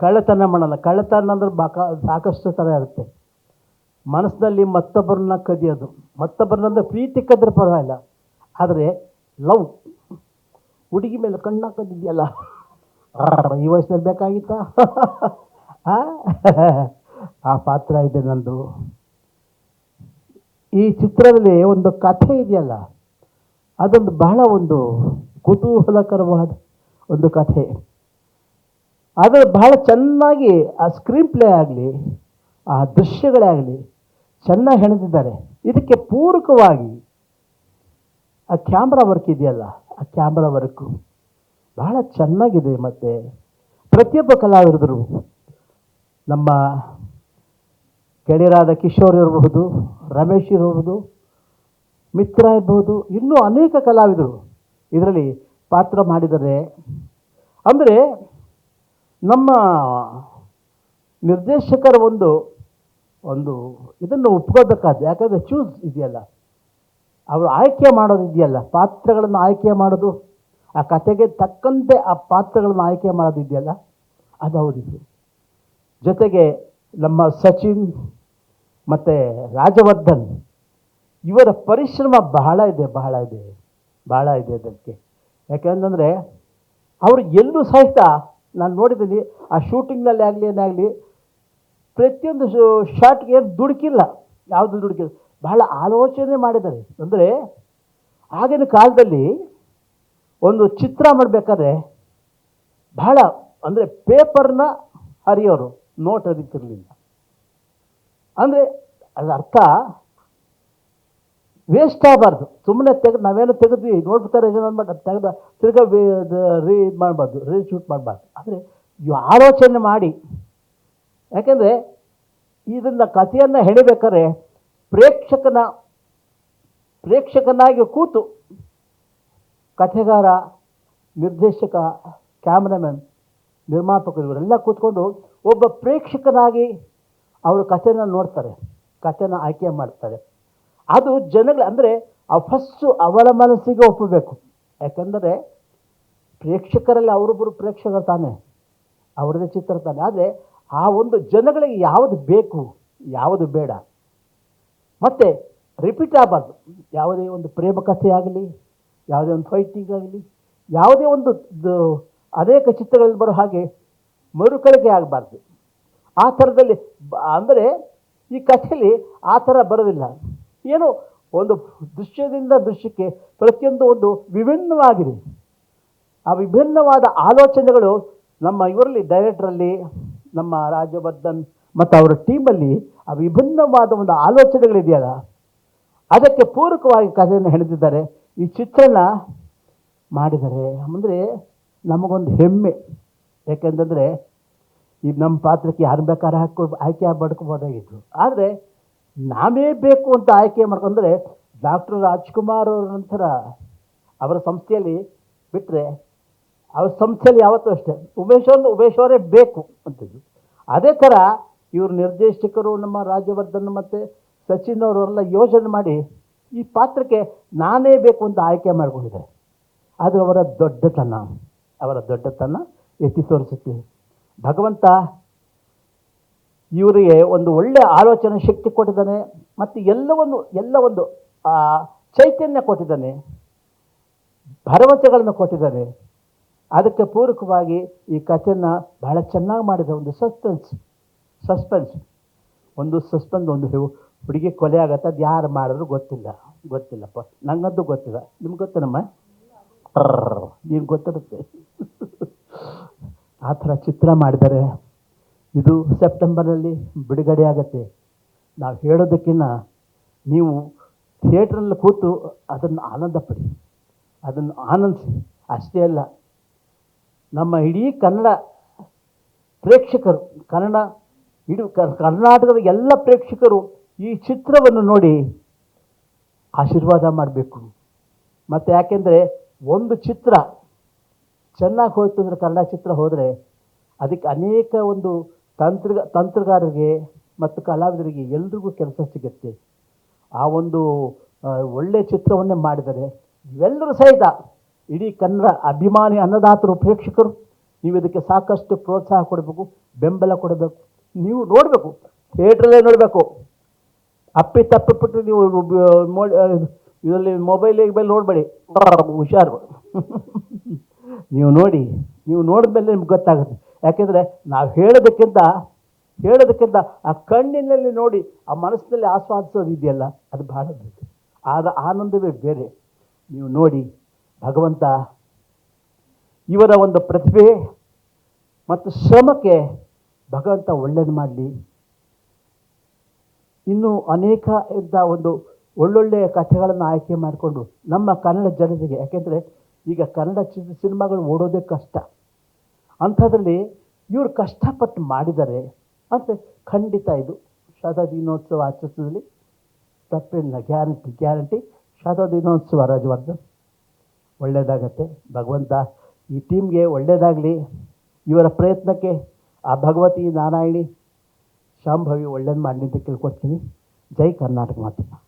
ಕಳ್ಳತನ ಮಾಡಲ್ಲ. ಕಳ್ಳತನ ಅಂದ್ರೆ ಬಾಕ, ಸಾಕಷ್ಟು ಥರ ಇರುತ್ತೆ. ಮನಸ್ಸಿನಲ್ಲಿ ಮತ್ತೊಬ್ಬರನ್ನ ಕದಿಯೋದು. ಮತ್ತೊಬ್ಬರನ್ನ ಅಂದ್ರೆ ಪ್ರೀತಿ ಕದ್ರೆ ಪರವಾಗಿಲ್ಲ. ಆದರೆ ಲವ್, ಹುಡುಗಿ ಮೇಲೆ ಕಣ್ಣು ಹಾಕೋದಿದೆಯಲ್ಲ ಈ ವಯಸ್ಸಲ್ಲಿ ಬೇಕಾಗಿತ್ತಾ? ಆ ಪಾತ್ರ ಇದೆ ನಂದು. ಈ ಚಿತ್ರದಲ್ಲಿ ಒಂದು ಕಥೆ ಇದೆಯಲ್ಲ, ಅದೊಂದು ಬಹಳ ಒಂದು ಕುತೂಹಲಕರವಾದ ಒಂದು ಕಥೆ. ಅದು ಬಹಳ ಚೆನ್ನಾಗಿ ಆ ಸ್ಕ್ರೀನ್ ಪ್ಲೇ ಆಗಲಿ, ಆ ದೃಶ್ಯಗಳೇ ಆಗಲಿ ಚೆನ್ನಾಗಿ ಹೆಣೆದಿದ್ದಾರೆ. ಇದಕ್ಕೆ ಪೂರಕವಾಗಿ ಆ ಕ್ಯಾಮ್ರಾ ವರ್ಕ್ ಇದೆಯಲ್ಲ, ಆ ಕ್ಯಾಮ್ರಾ ವರ್ಕು ಬಹಳ ಚೆನ್ನಾಗಿದೆ ಮತ್ತು. ಪ್ರತಿಯೊಬ್ಬ ಕಲಾವಿದರು ನಮ್ಮ ಗೆಳೆಯರಾದ ಕಿಶೋರ್ ಇರಬಹುದು, ರಮೇಶ್ ಇರಬಹುದು, ಮಿತ್ರ ಇರಬಹುದು, ಇನ್ನೂ ಅನೇಕ ಕಲಾವಿದರು ಇದರಲ್ಲಿ ಪಾತ್ರ ಮಾಡಿದರೆ ಅಂದರೆ ನಮ್ಮ ನಿರ್ದೇಶಕರ ಒಂದು ಒಂದು ಇದನ್ನು ಒಪ್ಕೋಬೇಕಾದ ಯಾಕಂದರೆ ಚೂಸ್ ಇದೆಯಲ್ಲ. ಅವರು ಆಯ್ಕೆ ಮಾಡೋದು ಇದೆಯಲ್ಲ, ಪಾತ್ರಗಳನ್ನು ಆಯ್ಕೆ ಮಾಡೋದು, ಆ ಕತೆಗೆ ತಕ್ಕಂತೆ ಆ ಪಾತ್ರಗಳನ್ನು ಆಯ್ಕೆ ಮಾಡೋದು ಇದೆಯಲ್ಲ, ಅದು ಅವರಿದು ಜೊತೆಗೆ ನಮ್ಮ ಸಚಿನ್ ಮತ್ತು ರಾಜವರ್ಧನ್, ಇವರ ಪರಿಶ್ರಮ ಬಹಳ ಇದೆ ಬಹಳ ಇದೆ ಬಹಳ ಇದೆ ಅದಕ್ಕೆ. ಯಾಕೆಂತಂದರೆ, ಅವರು ಎಲ್ಲೂ ಸಹಿತ ನಾನು ನೋಡಿದ್ದೀನಿ, ಆ ಶೂಟಿಂಗ್ನಲ್ಲಿ ಆಗಲಿ ಏನಾಗಲಿ ಪ್ರತಿಯೊಂದು ಶಾರ್ಟ್ಗೆ ಏನು ದುಡುಕಿಲ್ಲ. ಯಾವುದು ದುಡುಕಿಲ್ಲ. ಬಹಳ ಆಲೋಚನೆ ಮಾಡಿದ್ದಾರೆ. ಅಂದರೆ ಆಗಿನ ಕಾಲದಲ್ಲಿ ಒಂದು ಚಿತ್ರ ಮಾಡಬೇಕಾದ್ರೆ ಬಹಳ, ಅಂದರೆ ಪೇಪರ್ನ ಹರಿಯೋರು, ನೋಟ್ ಹರಿತಿರಲಿಲ್ಲ. ಅಂದರೆ ಅದರ ಅರ್ಥ ವೇಸ್ಟ್ ಆಗಬಾರ್ದು. ಸುಮ್ಮನೆ ತೆಗೆದು ನಾವೇನು ತೆಗೆದ್ವಿ, ನೋಡ್ಬಿಡ್ತಾರೆ ಜನ ಅಂದ್ಬಿಟ್ಟು ಅದು ತೆಗೆದು ತಿರ್ಗಾ ರೀ ಇದು ಮಾಡಬಾರ್ದು ರೀ ಶೂಟ್ ಮಾಡಬಾರ್ದು. ಆದರೆ ಆಲೋಚನೆ ಮಾಡಿ. ಯಾಕೆಂದರೆ ಇದನ್ನು ಕಥೆಯನ್ನು ಹೆಣಿಬೇಕಾದ್ರೆ ಪ್ರೇಕ್ಷಕನ, ಪ್ರೇಕ್ಷಕನಾಗಿ ಕೂತು ಕಥೆಗಾರ, ನಿರ್ದೇಶಕ, ಕ್ಯಾಮ್ರಾಮನ್, ನಿರ್ಮಾಪಕರು ಇವರೆಲ್ಲ ಕೂತ್ಕೊಂಡು ಒಬ್ಬ ಪ್ರೇಕ್ಷಕನಾಗಿ ಅವರು ಕಥೆನ ನೋಡ್ತಾರೆ, ಕಥೆನ ಆಯ್ಕೆ ಮಾಡ್ತಾರೆ. ಅದು ಜನಗಳ, ಅಂದರೆ ಫಸ್ಟು ಅವರ ಮನಸ್ಸಿಗೆ ಒಪ್ಪಬೇಕು. ಯಾಕಂದರೆ ಪ್ರೇಕ್ಷಕರಲ್ಲಿ ಅವರೊಬ್ಬರು ಪ್ರೇಕ್ಷಕರು ತಾನೆ ಅವ್ರದ್ದೇ ಚಿತ್ರ ತಾನೆ. ಆದರೆ ಆ ಒಂದು ಜನಗಳಿಗೆ ಯಾವುದು ಬೇಕು, ಯಾವುದು ಬೇಡ. ಮತ್ತು ರಿಪೀಟ್ ಆಗಬಾರ್ದು. ಯಾವುದೇ ಒಂದು ಪ್ರೇಮ ಕಥೆ ಆಗಲಿ, ಯಾವುದೇ ಒಂದು ಫೈಟಿಂಗ್ ಆಗಲಿ, ಯಾವುದೇ ಒಂದು ಅನೇಕ ಚಿತ್ರಗಳಲ್ಲಿ ಬರೋ ಹಾಗೆ ಮರುಕಳಿಕೆ ಆಗಬಾರ್ದು. ಆ ಥರದಲ್ಲಿ, ಅಂದರೆ ಈ ಕಥೆಯಲ್ಲಿ ಆ ಥರ ಬರೋದಿಲ್ಲ. ಏನು? ಒಂದು ದೃಶ್ಯದಿಂದ ದೃಶ್ಯಕ್ಕೆ ಪ್ರತಿಯೊಂದು ಒಂದು ವಿಭಿನ್ನವಾಗಿದೆ. ಆ ವಿಭಿನ್ನವಾದ ಆಲೋಚನೆಗಳು ನಮ್ಮ ಇವರಲ್ಲಿ ಡೈರೆಕ್ಟ್ರಲ್ಲಿ ನಮ್ಮ ರಾಜವರ್ಧನ್ ಮತ್ತು ಅವರ ಟೀಮಲ್ಲಿ ಆ ವಿಭಿನ್ನವಾದ ಒಂದು ಆಲೋಚನೆಗಳಿದೆಯಲ್ಲ, ಅದಕ್ಕೆ ಪೂರಕವಾಗಿ ಕಥೆಯನ್ನು ಹೆಣೆದಿದ್ದಾರೆ. ಈ ಚಿತ್ರಣ ಮಾಡಿದರೆ ಅಂದರೆ ನಮಗೊಂದು ಹೆಮ್ಮೆ. ಯಾಕೆಂತಂದರೆ ಈ ನಮ್ಮ ಪಾತ್ರಕ್ಕೆ ಯಾರು ಬೇಕಾದ್ರೆ ಹಾಕೋ, ಆಯ್ಕೆ ಬಡ್ಕೋಬೋದಾಗಿತ್ತು. ಆದರೆ ನಾವೇ ಬೇಕು ಅಂತ ಆಯ್ಕೆ ಮಾಡ್ಕೊಂಡ್ರೆ ಡಾಕ್ಟರ್ ರಾಜ್ಕುಮಾರ್ ಅವರ ನಂತರ ಅವರ ಸಂಸ್ಥೆಯಲ್ಲಿ ಬಿಟ್ಟರೆ ಅವ್ರ ಸಂಸ್ಥೆಯಲ್ಲಿ ಯಾವತ್ತೂ ಅಷ್ಟೇ. ಉಮೇಶ್ ಅವ್ರನ್ನ ಉಮೇಶ್ ಅವರೇ ಬೇಕು ಅಂತಿದ್ರು ಅದೇ ಥರ ಇವರು ನಿರ್ದೇಶಕರು ನಮ್ಮ ರಾಜ್ಯವರ್ಧನ್ ಮತ್ತು ಸಚಿನ್ ಅವರೆಲ್ಲ ಯೋಚನೆ ಮಾಡಿ ಈ ಪಾತ್ರಕ್ಕೆ ನಾನೇ ಬೇಕು ಅಂತ ಆಯ್ಕೆ ಮಾಡಿಕೊಂಡಿದ್ದಾರೆ. ಅದು ಅವರ ದೊಡ್ಡತನ ಅವರ ದೊಡ್ಡತನ ಎತ್ತಿ ತೋರಿಸುತ್ತೆ. ಭಗವಂತ ಇವರಿಗೆ ಒಂದು ಒಳ್ಳೆಯ ಆಲೋಚನೆ ಶಕ್ತಿ ಕೊಟ್ಟಿದ್ದಾನೆ ಮತ್ತು ಎಲ್ಲವನ್ನು ಎಲ್ಲ ಒಂದು ಚೈತನ್ಯ ಕೊಟ್ಟಿದ್ದಾನೆ ಭರವಸೆಗಳನ್ನು ಕೊಟ್ಟಿದ್ದಾನೆ. ಅದಕ್ಕೆ ಪೂರಕವಾಗಿ ಈ ಕಥೆಯನ್ನು ಬಹಳ ಚೆನ್ನಾಗಿ ಮಾಡಿದ ಒಂದು ಸಸ್ಪೆನ್ಸ್ ಸಸ್ಪೆನ್ಸ್ ಒಂದು ಸಸ್ಪೆನ್ಸ್ ಒಂದು ಹುಡುಗಿ ಕೊಲೆ ಆಗತ್ತೆ ಅದು ಯಾರು ಮಾಡಿದ್ರು ಗೊತ್ತಿಲ್ಲ ಗೊತ್ತಿಲ್ಲಪ್ಪ. ನನಗಂತೂ ಗೊತ್ತಿಲ್ಲ. ನಿಮ್ಗೆ ಗೊತ್ತೇನಮ್ಮ ನೀನು ಗೊತ್ತಿರುತ್ತೆ. ಆ ಥರ ಚಿತ್ರ ಮಾಡಿದ್ದಾರೆ. ಇದು ಸೆಪ್ಟೆಂಬರಲ್ಲಿ ಬಿಡುಗಡೆ ಆಗತ್ತೆ. ನಾವು ಹೇಳೋದಕ್ಕಿಂತ ನೀವು ಥಿಯೇಟ್ರಲ್ಲಿ ಕೂತು ಅದನ್ನು ಆನಂದ ಪಡಿ ಅದನ್ನು ಆನಂದಿಸಿ. ಅಷ್ಟೇ ಅಲ್ಲ, ನಮ್ಮ ಇಡೀ ಕನ್ನಡ ಪ್ರೇಕ್ಷಕರು, ಕನ್ನಡ, ಇಡೀ ಕರ್ನಾಟಕದ ಎಲ್ಲ ಪ್ರೇಕ್ಷಕರು ಈ ಚಿತ್ರವನ್ನು ನೋಡಿ ಆಶೀರ್ವಾದ ಮಾಡಬೇಕು. ಮತ್ತು ಯಾಕೆಂದರೆ ಒಂದು ಚಿತ್ರ ಚೆನ್ನಾಗಿ ಹೋಯ್ತು ಅಂದರೆ ಕನ್ನಡ ಚಿತ್ರ ಹೋದರೆ ಅದಕ್ಕೆ ಅನೇಕ ಒಂದು ತಂತ್ರ ತಂತ್ರಗಾರರಿಗೆ ಮತ್ತು ಕಲಾವಿದರಿಗೆ ಎಲ್ರಿಗೂ ಕೆಲಸ ಸಿಗುತ್ತೆ. ಆ ಒಂದು ಒಳ್ಳೆಯ ಚಿತ್ರವನ್ನೇ ಮಾಡಿದರೆ ಇವೆಲ್ಲರೂ ಸಹಿತ ಇಡೀ ಕನ್ನಡ ಅಭಿಮಾನಿ ಅನ್ನದಾತರು ಪ್ರೇಕ್ಷಕರು, ನೀವು ಇದಕ್ಕೆ ಸಾಕಷ್ಟು ಪ್ರೋತ್ಸಾಹ ಕೊಡಬೇಕು, ಬೆಂಬಲ ಕೊಡಬೇಕು. ನೀವು ನೋಡಬೇಕು, ಥಿಯೇಟ್ರಲ್ಲೇ ನೋಡಬೇಕು. ಅಪ್ಪಿ ತಪ್ಪಿಬಿಟ್ಟು ನೀವು ಇದರಲ್ಲಿ ಮೊಬೈಲ್ ಮೇಲೆ ನೋಡಬೇಡಿ. ಹುಷಾರು. ನೀವು ನೋಡಿ, ನೀವು ನೋಡಿದ್ಮೇಲೆ ನಿಮ್ಗೆ ಗೊತ್ತಾಗುತ್ತೆ. ಯಾಕೆಂದರೆ ನಾವು ಹೇಳೋದಕ್ಕಿಂತ ಹೇಳೋದಕ್ಕಿಂತ ಆ ಕಣ್ಣಿನಲ್ಲಿ ನೋಡಿ, ಆ ಮನಸ್ಸಿನಲ್ಲಿ ಆಸ್ವಾದಿಸೋದು ಇದೆಯಲ್ಲ, ಅದು ಬಹಳ ಬೇಕು ಆದ ಆನಂದವೇ ಬೇರೆ. ನೀವು ನೋಡಿ, ಭಗವಂತ ಇವರ ಒಂದು ಪ್ರತಿಭೆ ಮತ್ತು ಶ್ರಮಕ್ಕೆ ಭಗವಂತ ಒಳ್ಳೇದು ಮಾಡಲಿ. ಇನ್ನೂ ಅನೇಕ ಇಂಥ ಒಂದು ಒಳ್ಳೊಳ್ಳೆಯ ಕಥೆಗಳನ್ನು ಆಯ್ಕೆ ಮಾಡಿಕೊಂಡು ನಮ್ಮ ಕನ್ನಡ ಜನತೆಗೆ ಯಾಕೆಂದರೆ ಈಗ ಕನ್ನಡ ಚಿತ್ರ ಸಿನಿಮಾಗಳು ಓಡೋದೇ ಕಷ್ಟ. ಅಂಥದ್ರಲ್ಲಿ ಇವರು ಕಷ್ಟಪಟ್ಟು ಮಾಡಿದ್ದಾರೆ ಮತ್ತು ಖಂಡಿತ ಇದು. ಶಾರದಾ ದಿನೋತ್ಸವ ಆಚರಿಸೋದ್ರಲ್ಲಿ ತಪ್ಪಿಲ್ಲ ಗ್ಯಾರಂಟಿ ಗ್ಯಾರಂಟಿ ಶಾರದಾ ದಿನೋತ್ಸವ ರಾಜವರ್ಧನ್ ಒಳ್ಳೆಯದಾಗತ್ತೆ. ಭಗವಂತ ಈ ಟೀಮ್ಗೆ ಒಳ್ಳೆಯದಾಗಲಿ. ಇವರ ಪ್ರಯತ್ನಕ್ಕೆ ಆ ಭಗವತಿ ನಾರಾಯಣಿ, ಶಾಂಭವಿ ಒಳ್ಳೇದು ಮಾಡಲಿ ಅಂತ ಕೇಳ್ಕೊಡ್ತೀನಿ. ಜೈ ಕರ್ನಾಟಕ ಮಾತು.